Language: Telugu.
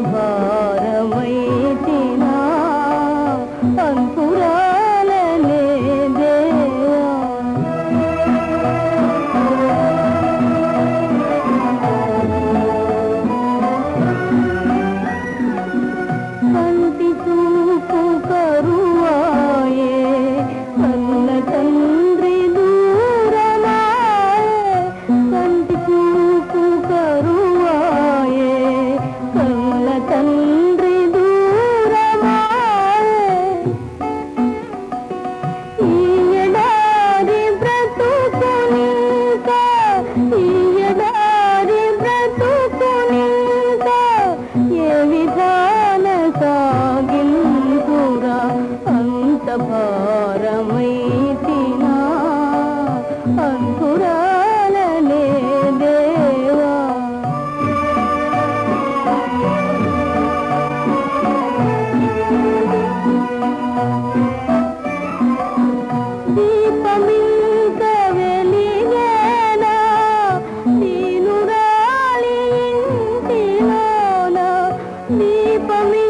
Grandpa. భారమైతినా అంకురాలనే దేవా. దీపమింత వెలిగేనా? నేను రాలి ఇంటిలోన? దీపమి